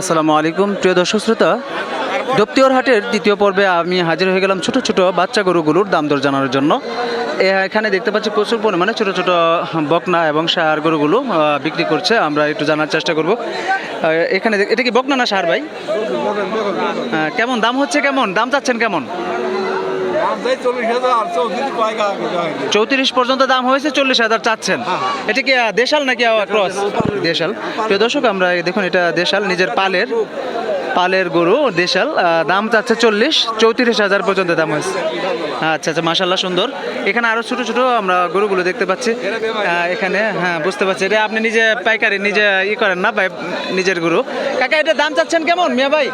আসসালামু আলাইকুম, প্রিয় দর্শক শ্রোতা। দপ্তিওর হাটের দ্বিতীয় পর্বে আমি হাজির হয়ে গেলাম ছোট ছোট বাচ্চা গরুগুলোর দাম দর জানানোর জন্য। এখানে দেখতে পাচ্ছি প্রচুর পরিমাণে ছোট ছোট বকনা এবং সার গরুগুলো বিক্রি করছে। আমরা একটু জানার চেষ্টা করব। এখানে এটা কি বকনা না সার ভাই? কেমন? দাম হচ্ছে কেমন? দাম চাচ্ছেন কেমন? চৌত্রিশ পর্যন্ত দাম হয়েছে চল্লিশ হাজার চাচ্ছেন। এটা কি দেশাল নাকি ক্রস? দেশাল প্রিয় দর্শক আমরা দেখুন এটা দেশাল নিজের পালের পালের গরু দেশাল। দাম চাচ্ছে চল্লিশ চৌত্রিশ হাজার পর্যন্ত দাম হয়েছে। আচ্ছা আচ্ছা মাসাল্লাহ সুন্দর। এখানে আরও ছোট ছোট আমরা গরুগুলো দেখতে পাচ্ছি। এখানে হ্যাঁ বুঝতে পারছি। এটা আপনি নিজে পাইকারি নিজে ই করেন না পাই- নিজের গরু। কাকা এটা দাম চাচ্ছেন কেমন? মিয়া ভাই?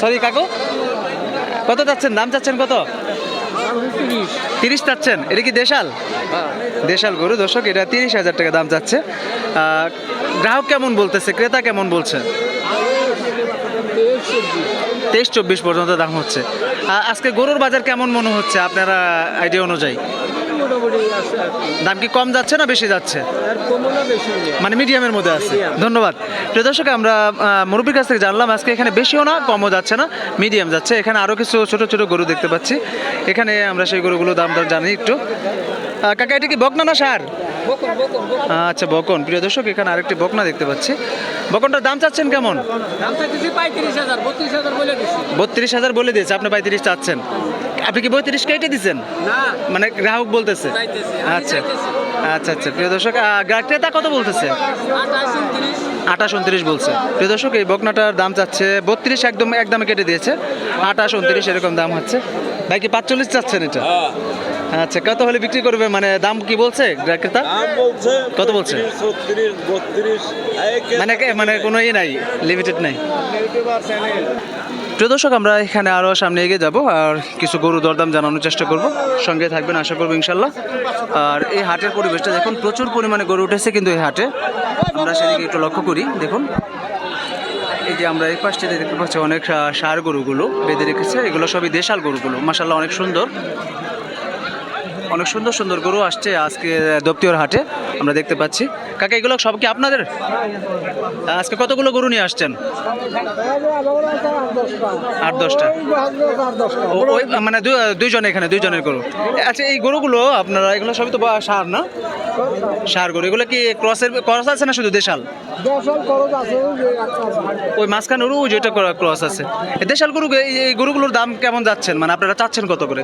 সরি কাকু। কত চাচ্ছেন? দাম চাচ্ছেন কত? তিরিশ চাচ্ছেন। এটা কি দেশাল? দেশাল গরু, দর্শক, এটা তিরিশ হাজার টাকা দাম যাচ্ছে। গ্রাহক কেমন বলতেছে? ক্রেতা কেমন বলছে? তেইশ চব্বিশ পর্যন্ত দাম হচ্ছে। আজকে গরুর বাজার কেমন মনে হচ্ছে আপনারা আইডিয়া অনুযায়ী? দাম কি কম যাচ্ছে না বেশি যাচ্ছে? মানে মিডিয়ামের মধ্যে আছে। ধন্যবাদ। প্রিয় দর্শক আমরা মুরব্বীর কাছ থেকে জানলাম আজকে এখানে বেশিও না কমও যাচ্ছে না মিডিয়াম যাচ্ছে। এখানে আরও কিছু ছোট ছোট গরু দেখতে পাচ্ছি। এখানে আমরা সেই গরুগুলো দাম দর জানি একটু। কাকা এটা কি বকনা না সার? আচ্ছা বকন। প্রিয় দর্শক এখানে আরেকটি বকনা দেখতে পাচ্ছি। বকনটার দাম চাচ্ছেন কেমন? বত্রিশ হাজার বলে দিয়েছে। আপনি পঁয়ত্রিশ চাচ্ছেন। আপনি কি বত্রিশ কেটে দিচ্ছেন মানে গ্রাহক বলতেছে। আচ্ছা। আচ্ছা আচ্ছা। প্রিয় দর্শক ক্রেতা কত বলতেছে? আঠাশ উনত্রিশ। বলছে। প্রিয় দর্শক এই বকনাটার দাম চাচ্ছে বত্রিশ একদম একদম কেটে দিয়েছে। আঠাশ উনত্রিশ এরকম দাম হচ্ছে। ভাই কি পাঁচচল্লিশ চাচ্ছেন এটা? আচ্ছা কত হলে বিক্রি করবে? মানে দাম কি বলছে ক্রেতা? বলছে কত বলছে? মানে মানে কোনো ই নাই লিমিটেড নাই। প্রিয় দর্শক, আমরা এখানে আরও সামনে এগিয়ে যাব আর কিছু গরু দরদাম জানানোর চেষ্টা করব। সঙ্গে থাকবেন, আশা করব ইনশাল্লাহ। আর এই হাটের পরিবেশটা দেখুন, প্রচুর পরিমাণে গরু উঠেছে কিন্তু এই হাটে। আমরা সেদিকে একটু লক্ষ্য করি, দেখুন। এই যে আমরা এই পাশটাতে দেখতে পাচ্ছি অনেক সার গরুগুলো বেঁধে রেখেছে। এগুলো সবই দেশাল গরুগুলো মাসাল্লাহ অনেক সুন্দর। অনেক সুন্দর সুন্দর গরু আসছে আজকে দপ্তিওর হাটে। আমরা দেখতে পাচ্ছি। কাকা, এগুলো সব কি আপনাদের? আজকে কতগুলো গরু নিয়ে আসছেন? আট, দশটা। ওই মানে দুই- দুইজন এখানে, দুইজনের গরু। আচ্ছা এই গরুগুলো আপনারা, এগুলো সবই তো সার, না? সার গরু, এগুলো কি ক্রসের, ক্রস আছে না শুধু দেশাল? ওই মাঝখানে গরু যেটা ক্রস আছে। দেশাল গরু এই গরুগুলোর দাম কেমন যাচ্ছেন? মানে আপনারা চাচ্ছেন কত করে?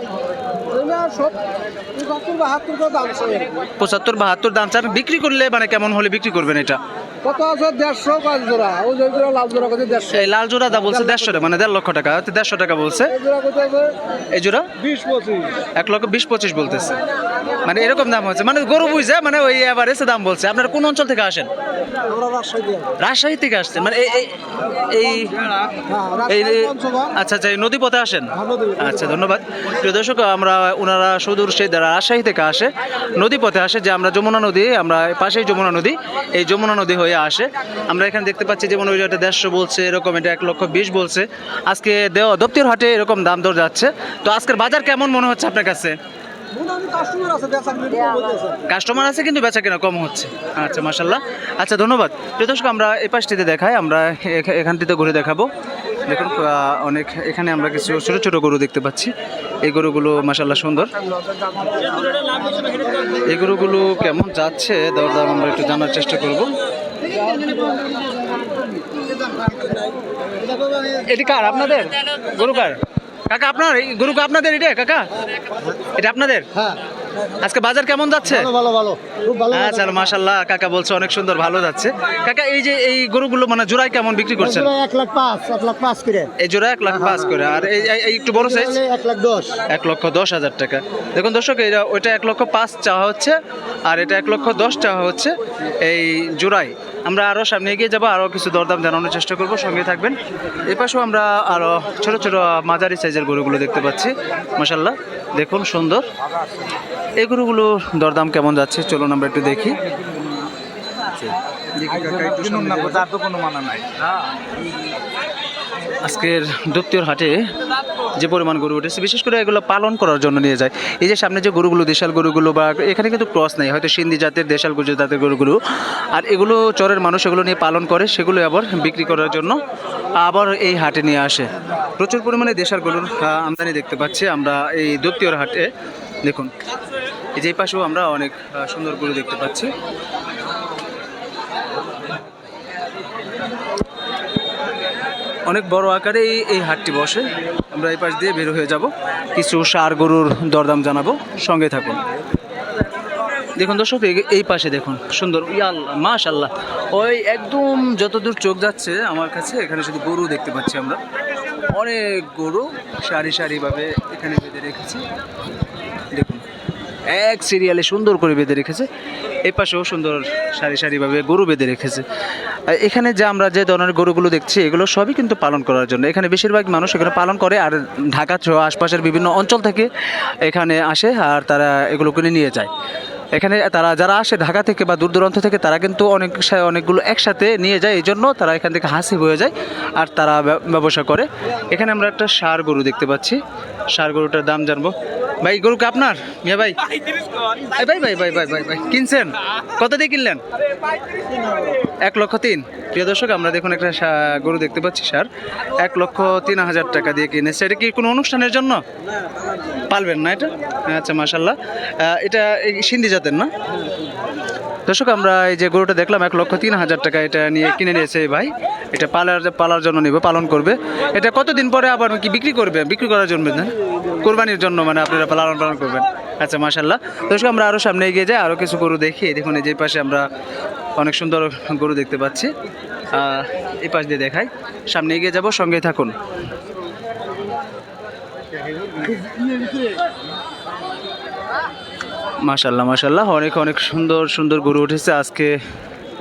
পঁচাত্তর বাহাত্তর দাম চান। বিক্রি করলে মানে কেমন হলে বিক্রি করবেন এটা? কত আছে? দেড়শো পাঁচ জোড়া। ওই যে জোড়া লাল জোড়া কত দেড়শো। এই লাল জোড়া দা বলছে দেড়শো টাকা মানে দেড় লক্ষ টাকা দেড়শো টাকা বলছে। এই জোড়া কত আছে? এই জোড়া? বিশ পঁচিশ। এক লক্ষ বিশ পঁচিশ বলতেছে। মানে এরকম দাম হচ্ছে। মানে গরু বুঝছে মানে ওই এভারেজে দাম বলছে। আপনারা কোন অঞ্চল থেকে আসেন? রাজশাহী থেকে। আসছেন। মানে এই হ্যাঁ পঞ্চগড়। আচ্ছা আচ্ছা নদী পথে আসেন? হ্যাঁ। আচ্ছা ধন্যবাদ। প্রিয় দর্শক আমরা ওনারা সুদূর সেই দ্বারা রাজশাহী থেকে আসে। নদী পথে আসে যে আমরা যমুনা নদী আমরা পাশেই যমুনা নদী। এই যমুনা নদী হয়ে আসে। আমরা এখানে দেখতে পাচ্ছি যেমন ওই এটা দেড়শো বলছে এরকম এটা এক লক্ষ বিশ বলছে। আজকে দেওয়া দপ্তির হাটে এরকম দাম দর যাচ্ছে। তো আজকের বাজার কেমন মনে হচ্ছে আপনার কাছে? কাস্টমার আছে কিন্তু বেচা কেনা কম হচ্ছে। আচ্ছা মাসাল্লাহ আচ্ছা ধন্যবাদ। প্রিয় দর্শক আমরা এই পাশটিতে দেখাই আমরা এখা- এখানটিতে ঘুরে দেখাবো। দেখুন অনেক এখানে আমরা কিছু ছোটো ছোটো গরু দেখতে পাচ্ছি। এই গরুগুলো মাসাল্লাহ সুন্দর। এই গরুগুলো কেমন যাচ্ছে দরদাম আমরা একটু জানার চেষ্টা করব। এটি কার? আপনাদের? গরু কার? কাকা আপনার? এই গরু কি আপনাদের এটা কাকা? এটা আপনাদের? হ্যাঁ আজকে বাজার কেমন যাচ্ছে? ভালো ভালো ভালো। খুব ভালো আচ্ছা মাশাল্লাহ কাকা বলছে অনেক সুন্দর ভালো যাচ্ছে। কাকা এই যে এই গরুগুলো মানে জোড়ায় কেমন বিক্রি করছেন? জোড়া এক লাখ পাঁচ এক লাখ পাঁচ করে। এই জোড়া এক লাখ পাঁচ করে। আর এই একটু বড় সাইজ এক লাখ দশ। এক লক্ষ দশ হাজার টাকা। দেখুন দর্শক এটা ওইটা এক লক্ষ পাঁচ চাওয়া হচ্ছে আর এটা এক লক্ষ দশ চাওয়া হচ্ছে এই জোড়াই আমরা আরও সামনে এগিয়ে যাব আরও কিছু দরদাম জানানোর চেষ্টা করব সঙ্গে থাকবেন। এ পাশেও আমরা আরও ছোট ছোট মাঝারি সাইজের গরুগুলো দেখতে পাচ্ছি মাসাল্লাহ দেখুন সুন্দর। এই গরুগুলো দরদাম কেমন যাচ্ছে? চলুন আমরা একটু দেখি। একটু। আজকের দপ্তর হাটে যে পরিমাণ গরু উঠেছে, বিশেষ করে এগুলো পালন করার জন্য নিয়ে যায়। এই যে সামনে যে গরুগুলো, দেশাল গরুগুলো বা এখানে কিন্তু ক্রস নেই, হয়তো সিন্ধি জাতের, দেশাল গুজু জাতের গরুগুলো। আর এগুলো চরের মানুষ এগুলো নিয়ে পালন করে, সেগুলো আবার বিক্রি করার জন্য আবার এই হাটে নিয়ে আসে। প্রচুর পরিমাণে দেশাল গরুর আমদানি দেখতে পাচ্ছি আমরা এই দপ্তর হাটে। দেখুন, এই যে পাশেও আমরা অনেক সুন্দর গরু দেখতে পাচ্ছি। অনেক বড় আকারে এই এই হাটটি বসে। আমরা এই পাশ দিয়ে বের হয়ে যাব। কিছু সার গরুর দরদাম জানাব। সঙ্গে থাকুন। দেখুন দর্শক, এই- পাশে দেখুন। সুন্দর। ইয়াল মাশাল্লাহ ওই একদম যতদূর চোখ যাচ্ছে আমার কাছে, এখানে শুধু গরু দেখতে পাচ্ছি আমরা। অনেক গরু সারি সারিভাবে এখানে বেঁধে রেখেছি। এক সিরিয়ালে সুন্দর করে বেঁধে রেখেছে। এই পাশেও সুন্দর সারি সারিভাবে গরু বেঁধে রেখেছে। এখানে যে আমরা যে ধরনের গরুগুলো দেখছি, এগুলো সবই কিন্তু পালন করার জন্য। এখানে বেশিরভাগ মানুষ এখানে পালন করে আর ঢাকা সহ আশপাশের বিভিন্ন অঞ্চল থেকে এখানে আসে আর তারা এগুলো কিনে নিয়ে যায়। এখানে তারা যারা আসে ঢাকা থেকে বা দূর দূরান্ত থেকে, তারা কিন্তু অনেক অনেকগুলো একসাথে নিয়ে যায়। এই জন্য তারা এখান থেকে হাসি হয়ে যায় আর তারা ব্যবসা করে। এখানে আমরা একটা সার গরু দেখতে পাচ্ছি। সার গরুটার দাম জানব। ভাই গরু কে আপনার? মিয়া ভাই। ভাই ভাই ভাই ভাই ভাই ভাই ভাই কিনছেন? কত দিয়ে কিনলেন? এক লক্ষ তিন। প্রিয় দর্শক আমরা দেখুন একটা গরু দেখতে পাচ্ছি স্যার। এক লক্ষ তিন হাজার টাকা দিয়ে কিনেছে। এটা কি কোনো অনুষ্ঠানের জন্য? পালবেন। না এটা? আচ্ছা মাসাল্লাহ এটা এই সিন্ধি জাতের না? দর্শক, আমরা এই যে গরুটা দেখলাম, এক লক্ষ তিন হাজার টাকা এটা নিয়ে কিনে নিয়েছে ভাই। এটা পালার পালার জন্য নিবে, পালন করবে। এটা কতদিন পরে আবার কি বিক্রি করবে? বিক্রি করার জন্য কোরবানির জন্য মানে আপনারা লালন পালন করবেন। আচ্ছা মাশাল্লাহ দর্শক, আমরা আরও সামনে এগিয়ে যাই আরও কিছু গরু দেখি। দেখুন, এই যে পাশে আমরা অনেক সুন্দর গরু দেখতে পাচ্ছি। এই পাশ দিয়ে দেখাই। সামনে এগিয়ে যাব সঙ্গে থাকুন। মাশাল্লাহ মাশাল্লাহ অনেক অনেক সুন্দর সুন্দর গরু উঠেছে আজকে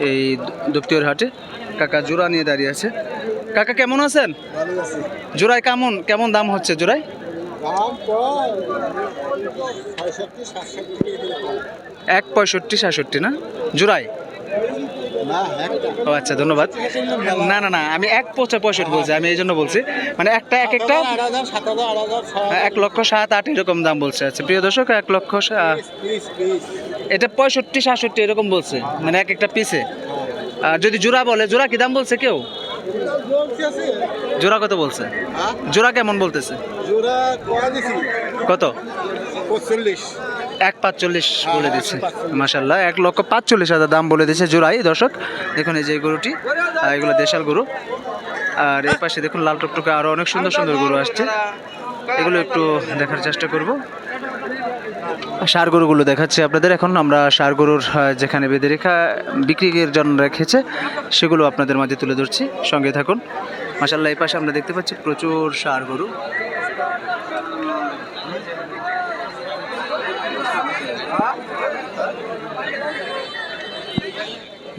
এই দপ্তর হাটে। কাকা জোড়া নিয়ে দাঁড়িয়ে আছে। কাকা কেমন আছেন? জোড়াই কেমন কেমন দাম হচ্ছে জোড়াই এক পঁয়ষট্টি সাতষট্টি না? জোড়ায়? ও আচ্ছা ধন্যবাদ। না না না আমি এক পঁচা পঁয়ষট্টি বলছি আমি এই জন্য বলছি। মানে একটা এক একটা এক লক্ষ সাত আট এরকম দাম বলছে। আচ্ছা প্রিয় দর্শক এক লক্ষ এটা পঁয়ষট্টি সাতষট্টি এরকম বলছে মানে এক একটা পিসে আর যদি জোড়া বলে জোড়া কি দাম বলছে কেউ? জোড়া কত বলছে? জোড়া কেমন বলতেছে? কত? এক পাঁচচল্লিশ বলে দিচ্ছে। মাসাল্লাহ এক লক্ষ পাঁচচল্লিশ হাজার দাম বলে দিচ্ছে জোড়াই দর্শক। দেখুন এই যে গরুটি এগুলো দেশাল গরু। আর এই পাশে দেখুন লাল টকটকে আরও অনেক সুন্দর সুন্দর গরু আসছে। এগুলো একটু দেখার চেষ্টা করব। সার গরুগুলো দেখাচ্ছি আপনাদের। এখন আমরা সার গরুর যেখানে বেঁধে রেখা বিক্রির জন্য রেখেছে, সেগুলো আপনাদের মাঝে তুলে ধরছি। সঙ্গে থাকুন। মাসাল্লাহ এই পাশে আমরা দেখতে পাচ্ছি প্রচুর সার গরু।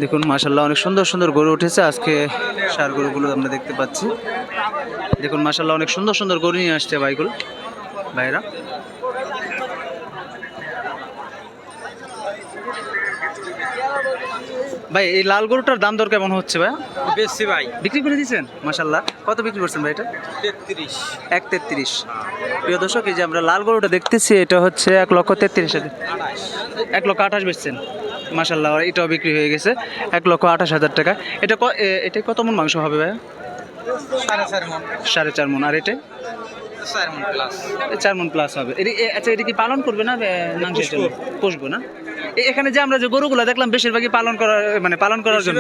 দেখুন মাসাল্লাহ অনেক সুন্দর সুন্দর গরু উঠেছে। আজকে সার গরুগুলো আমরা দেখতে পাচ্ছি। দেখুন মাসাল্লাহ অনেক সুন্দর সুন্দর গরু নিয়ে আসছে ভাইগুলো, ভাইরা। ভাই এই লাল গরুটার দাম দর কেমন হচ্ছে ভাই? বেশি ভাই। বিক্রি করে দিয়েছেন? মাসাল্লাহ কত বিক্রি করছেন ভাই এটা? তেত্রিশ। এক তেত্রিশ। প্রিয় দর্শক এই যে আমরা লাল গরুটা দেখতেছি এটা হচ্ছে এক লক্ষ তেত্রিশ হাজার। এক লক্ষ আঠাশ বেচছেন। মাসাল্লাহ এটাও বিক্রি হয়ে গেছে। এক লক্ষ আঠাশ হাজার টাকা। এটা এটা কত মন মাংস হবে ভাইয়া সাড়ে চার মন। আর এটা? চার মন প্লাস চার মন প্লাস হবে। আচ্ছা এটা কি পালন করবে না জন্য? পুষবো না? এখানে যে আমরা যে গরুগুলো দেখলাম বেশিরভাগই পালন করার মানে পালন করার জন্য।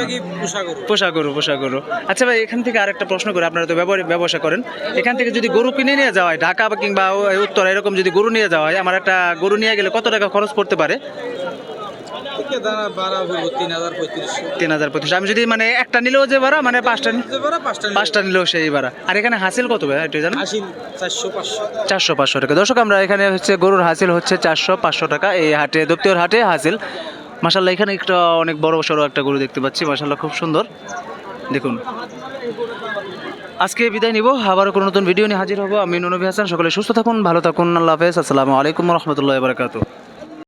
পোষা গরু। পোষা গরু আচ্ছা ভাই এখান থেকে আরেকটা প্রশ্ন করে আপনারা তো ব্যবসা করেন। এখান থেকে যদি গরু কিনে নিয়ে যাওয়া হয় ঢাকা বা কিংবা উত্তর এরকম যদি গরু নিয়ে যাওয়া হয় আমার একটা গরু নিয়ে গেলে কত টাকা খরচ পড়তে পারে? থেকে দাঁড়া বাড়া হইব তিন হাজার পঁয়ত্রিশশো। তিন হাজার পঁচিশ আমি যদি মানে একটা নিলেও যে ভাড়া মানে পাঁচটা পাঁচটা পাঁচটা নিলেও সেই ভাড়া। আর এখানে হাসিল কত ভাই জানো? চারশো পাঁচশো। চারশো পাঁচশো টাকা। দর্শক আমরা এখানে হচ্ছে গরুর হাসিল হচ্ছে চারশো পাঁচশো টাকা। এই হাটে দপ্তর হাটে হাসিল। মাসাল্লাহ এখানে একটা অনেক বড় সড়ো একটা গরু দেখতে পাচ্ছি। মাসাল্লাহ খুব সুন্দর। দেখুন। আজকে বিদায় নিব। আবারও কোনো নতুন ভিডিও নিয়ে হাজির হব। আমি ননবী হাসান। সকলে সুস্থ থাকুন ভালো থাকুন। আল্লাহ হাফেজ। আসসালামু আলাইকুম রহমতুল্লাহ বারকাতু